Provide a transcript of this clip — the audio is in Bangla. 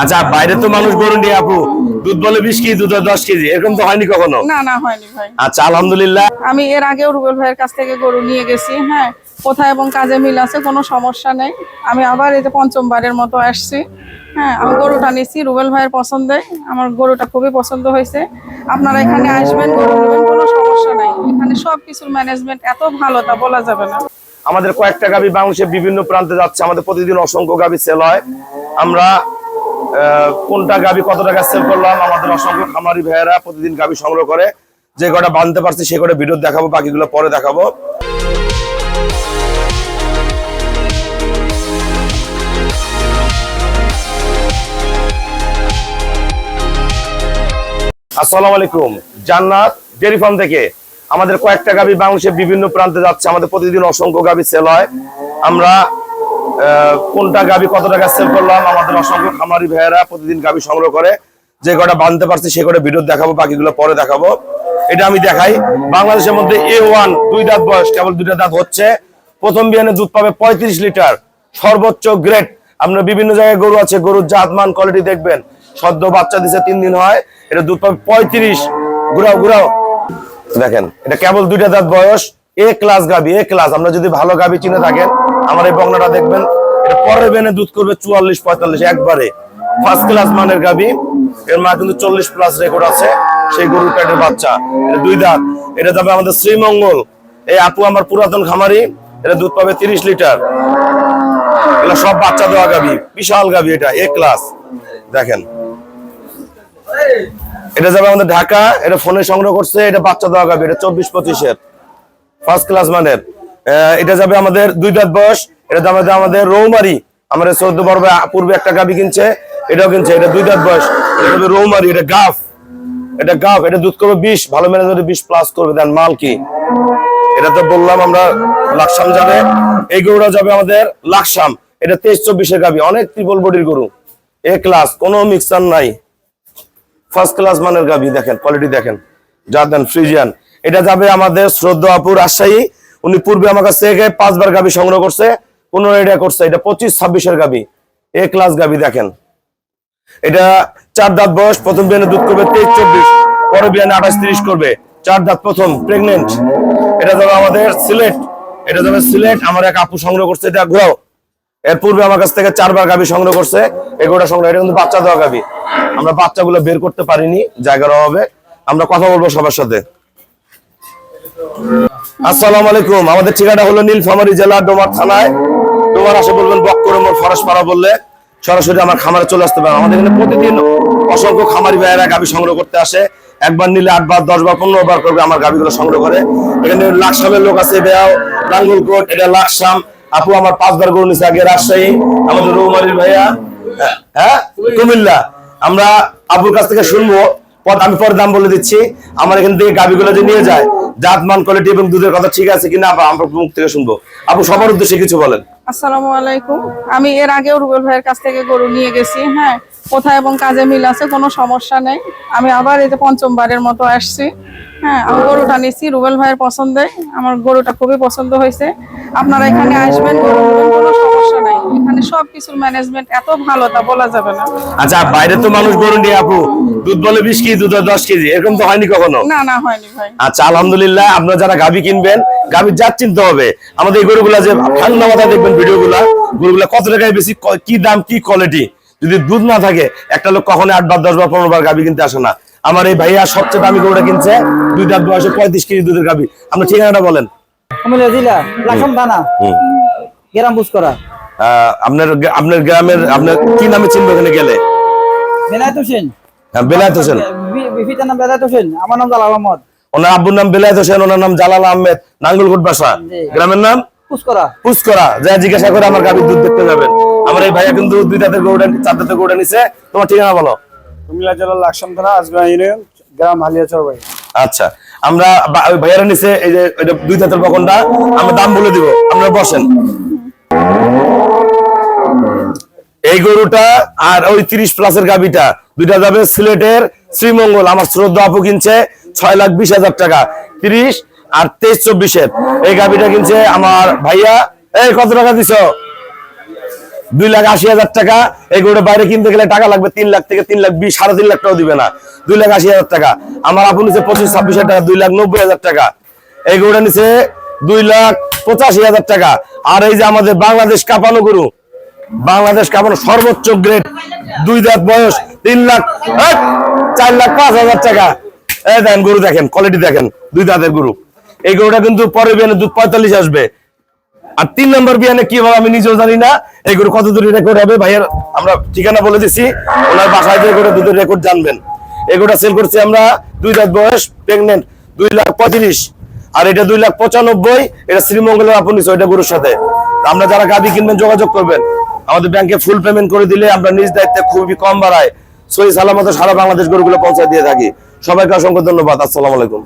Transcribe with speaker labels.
Speaker 1: আচ্ছা বাইরে তো মানুষ গরু নিয়ে আপু দুধ বলে বিশ কেজি দুধ দশ কেজি এরকম তো হয়নি কখনো?
Speaker 2: না না হয়নি ভাই।
Speaker 1: আচ্ছা আলহামদুলিল্লাহ।
Speaker 2: আমি এর আগেও রুবেল ভাইয়ের কাছ থেকে গরু নিয়ে গেছি হ্যাঁ। কোথায় এবং কাজে মিল আছে কোনো সমস্যা নেই। আমি আবার এই যে পঞ্চমবারের মতো আসছি হ্যাঁ আমি গরুটা নিচ্ছি রুবেল ভাইয়ের পছন্দে। আমার গরুটা খুবই পছন্দ হয়েছে। আপনারা এখানে আসবেন গরু নেবেন কোনো সমস্যা নেই। এখানে সব কিছুর ম্যানেজমেন্ট এত ভালো তা বলা যাবে না।
Speaker 1: আমাদের কয়েকটা গাবি বাংলাদেশের বিভিন্ন প্রান্তে যাচ্ছে আমাদের প্রতিদিন অসংখ্য গাবি সেল হয়। আমরা কোনটা গাবি, কত টাকা সেল করলাম, আমাদের অসংখ্য খামারি ভাইয়েরা প্রতিদিন গাবি সংগ্রহ করে। যে কটা বানতে পারছি, সে কটা ভিডিও দেখাবো, বাকিগুলো পরে দেখাবো। আসসালামু আলাইকুম। জান্নাত ডেয়ারি ফার্ম থেকে আমাদের কয়েকটা গাবি বাংলাদেশের বিভিন্ন প্রান্তে যাচ্ছে। আমাদের প্রতিদিন অসংখ্য গাবি সেল হয়। আমরা কোনটা গাবি, কত টাকা সেল করলাম, আমাদের অসংখ্য খামারি ভাইয়েরা প্রতিদিন গাবি সংগ্রহ করে। যে কটা বানতে পারছি, সে কটা ভিডিও দেখাবো, বাকিগুলো পরে দেখাবো। এটা আমি দেখাই। বাংলাদেশের মধ্যে এ ওয়ান দুই দাঁত বয়স, কেবল দুইটা দাঁত হচ্ছে। প্রথম বিহানে দুধ পাবে পঁয়ত্রিশ লিটার, সর্বোচ্চ গ্রেড আপনার বিভিন্ন জায়গায় গরু আছে, গরুর জাত মান কোয়ালিটি দেখবেন। সদ্য বাচ্চা দিছে, তিন দিন হয়, এটা দুধ পাবে পঁয়ত্রিশ। ঘুরাও ঘুরাও। দেখেন, এটা কেবল দুইটা দাঁত বয়স এ ক্লাস গাবি এ ক্লাস আমরা যদি ভালো গাবি চিনে থাকেন, আমার এই বংলাটা দেখবেন, এটা পরের বেনে দুধ করবে চুয়াল্লিশ, পঁয়তাল্লিশ, একবারে। ফার্স্ট ক্লাস মানের গাবি এর মা কিন্তু চল্লিশ প্লাস রেকর্ড আছে, সেই গরুর প্যাটের বাচ্চা। এটা দুই দাঁত। এটা যাবে আমাদের শ্রীমঙ্গল। এই আপু আমার পুরাতন খামারি, এটা দুধ পাবে তিরিশ লিটার। এগুলো সব বাচ্চা দেওয়া গাবি বিশাল গাবি এটা এ ক্লাস দেখেন। এটা যাবে আমাদের ঢাকা, এটা ফোনে সংগ্রহ করছে, এটা বাচ্চা দেওয়া গাবি এটা চব্বিশ পঁচিশের। ফার্স্ট ক্লাস মানের। এটা যাবে আমাদের দুই দাঁত বয়স, এটা যাবে আমাদের রৌমারি। আমাদের চৌদ্দ পর্বে পূর্বে একটা গাবি কিনছে, এটাও কিনছে, এটা দুই দাঁত বয়স। এটা যাবে রৌমারি, এটা গাফ। এটা গাফ, এটা দুধ করবে বিশ, ভালো ম্যানেজমেন্টে বিশ প্লাস করবে, দেন মাল কি এটা তো বললাম আমরা, লাকসাম যাবে। এই গরুটা যাবে আমাদের লাকসাম। এটা তেইশ চব্বিশের গাবি অনেক ত্রিপল বডির গরু। এ ক্লাস কোনো মিক্সার নাই। ফার্স্ট ক্লাস মানের গাভি, দেখেন কোয়ালিটি দেখেন। যা দেন ফ্রিজিয়ান এটা যাবে আমাদের শ্রদ্ধা আপুর রাজশাহী। উনি পূর্বে আমার কাছ থেকে পাঁচবার গাভি সংগ্রহ করছে পনেরো এটা করছে। এটা পঁচিশ, ছাব্বিশের গাভি এ ক্লাস গাভি দেখেন। এটা চার দাঁত বয়স, প্রথম বিয়ানে দুধ করবে তেইশ, চব্বিশ। পরে বিয়ানে আঠাশ, তিরিশ করবে। চার দাঁত প্রথম প্রেগনেন্ট এটা যাবে আমাদের সিলেট। এটা যাবে সিলেট। আমার এক আপু সংগ্রহ করছে, এটা ঘোরাও। এর পূর্বে আমার কাছ থেকে চারবার গাভি সংগ্রহ করছে। এগুলোটা সংগ্রহ, এটা কিন্তু বাচ্চা দেওয়া গাভি আমরা বাচ্চাগুলো বের করতে পারিনি, জায়গার অভাবে। আমরা কথা বলব সবার সাথে। আসসালামু আলাইকুম। আমাদের ঠিকানা হলো নীলফামারী জেলা ডোমার থানায়। ডোমার আসে বলবেন বক্কর মোর ফরাসপাড়া বললে। সরাসরি আমার খামারে চলে আসতে পারেন। আমাদের এখানে প্রতিদিন অসংখ্য খামারি ভাইয়েরা সংগ্রহ করতে আসে। একবার নিলে আট বার দশ বার পনেরো বার করবে আমার সংগ্রহ করে। এখানে লাকসামের লোক আছে বেয়াও এটা লাকসাম। আপু আমার পাঁচবার গরু নিছে আগে রাজশাহী। আমাদের রৌমারির ভাইয়া হ্যাঁ, হ্যাঁ কুমিল্লা। আমরা আপুর কাছ থেকে শুনব। আমি পরে দাম বলে দিচ্ছি। আমার এখান থেকে গাভিগুলো যে নিয়ে যায় জাত মান কোয়ালিটি এবং দুধের কথা ঠিক আছে কিনা আবার আমরা মুখ থেকে শুনব। আপু সবার উদ্দেশ্যে কিছু বলেন।
Speaker 2: আসসালামু আলাইকুম। আমি এর আগেও রুবেল ভাইয়ের কাছ থেকে গরু নিয়ে গেছি হ্যাঁ। কোথায় এবং কাজে মিল আছে কোনো সমস্যা নেই। আমি আবার এই যে পঞ্চমবারের মতো আসছি হ্যাঁ। আমি গরুটা নিচ্ছি রুবেল ভাইয়ের পছন্দে। আমার গরুটা খুবই পছন্দ হয়েছে। আপনারা এখানে আসবেন কোনো সমস্যা নেই। এখানে সব কিছুর ম্যানেজমেন্ট এত ভালো তা বলা যাবে না।
Speaker 1: আচ্ছা বাইরে তো মানুষ গরু নিয়ে আপু। দুধ বলে বিশ কেজি দুধ দশ কেজি এরকম তো হয়নি কখনো?
Speaker 2: না না হয়নি ভাই।
Speaker 1: আচ্ছা আলহামদুলিল্লাহ আপনারা যারা গাভি কিনবেন গাভির জাত চিনতে হবে। আমাদের এই গরুগুলা যে ঠান্ডা মাথা দেখবেন ভিডিওগুলা গরুগুলা কত টাকায় বেশি কি দাম কি কোয়ালিটি যদি দুধ না থাকে একটা লোক কখনো আট বার দশ বার পনেরো বার গাভি কিনতে আসে না। আমার এই ভাইয়া সবচেয়ে দামি গরুটা কিনছে দুই দাঁত বয়সে পঁয়ত্রিশ কেজি দুধের গাভি। আপনার ঠিকানাটা বলেন।
Speaker 3: জেলা থানা। গ্রাম
Speaker 1: আপনার আপনার গ্রামের আপনার কি নামে চিনবে ওখানে গেলে?
Speaker 3: বেলায়েত হোসেন।
Speaker 1: বেলায়েত হোসেন।
Speaker 3: বিপিতার নাম বেলায়েত হোসেন আমার নাম জালাল আহমদ।
Speaker 1: ওনার আব্বুর নাম বেলায়েত হোসেন ওনার নাম জালাল আহমেদ নাঙ্গলকোট বাসা। গ্রামের নাম?
Speaker 3: পুষ্করা।
Speaker 1: পুষ্করা। যা জিজ্ঞাসা করে আমার গাভীর দুধ দেখতে যাবেন। আমার এই ভাইয়া কিন্তু দুই দাঁতের গরুটা চার দাঁতের গরুটা নিছে। তোমার ঠিকানা বলো।
Speaker 4: কুমিল্লা জেলার লাকসাম থানা ইউনিয়ন গ্রাম হালিয়াচর বাড়ি
Speaker 1: আচ্ছা। আমরা ওই ভাইয়ারা নিছে এই যে এটা দুই দাঁতের বকনটা আমরা দাম বলে দিব। আপনারা বসেন। এই গরুটা আর ওই তিরিশ প্লাসের গাবিটা দুইটা যাবে সিলেটের শ্রীমঙ্গল। আমার শ্রদ্ধা আপু কিনছে ছয় লাখ বিশ হাজার টাকা, তিরিশ আর তেইশ চব্বিশের। এই গাবিটা কিনছে আমার ভাইয়া। এই, কত টাকা দিছ? দুই লাখ আশি হাজার টাকা। এই গরুটা বাইরে কিনতে গেলে টাকা লাগবে তিন লাখ থেকে তিন লাখ বিশ, সাড়ে তিন লাখ টাকা দিবে না। দুই লাখ আশি হাজার টাকা। আমার আপু নিচে পঁচিশ, ছাব্বিশ হাজার টাকা, দুই লাখ নব্বই হাজার টাকা। এই গরুটা নিচে দুই লাখ পঁচাশি হাজার টাকা। আর এই যে আমাদের বাংলাদেশ কাঁপানো গরু, বাংলাদেশ কাঁপানো সর্বোচ্চ গ্রেড দুই দাঁত বয়স তিন লাখ চার লাখ পাঁচ হাজার টাকা। এই দেখেন গরু দেখেন কোয়ালিটি দেখেন, দুই দাঁতের গরু। এই গরুটা কিন্তু পরে বিয়ানে দুধ পঁয়তাল্লিশ আসবে। আর তিন নম্বর বিয়ানে কি হবে আমি নিজেও জানি না, এই গরু কত দূরের রেকর্ড হবে? ভাইয়ের আমরা ঠিকানা বলে দিছি, ওনার বাসায় যে করে দুধের রেকর্ড জানবেন। এগুলো সেল করছি আমরা, দুই দাঁত বয়স প্রেগনেন্ট দুই লাখ পঁয়ত্রিশ। আর এটা দুই লাখ পঁচানব্বই, এটা শ্রীমঙ্গলের আপনি ওইটা গরুর সাথে। আমরা যারা গাদি কিনবেন, যোগাযোগ করবেন। আমাদের ব্যাংকে ফুল পেমেন্ট করে দিলে আমরা নিজ দায়িত্বে খুবই কম বাড়ায়। সই সালামত সারা বাংলাদেশ গরুগুলো পৌঁছায় দিয়ে থাকি। সবাইকে অসংখ্য ধন্যবাদ। আসসালামু আলাইকুম।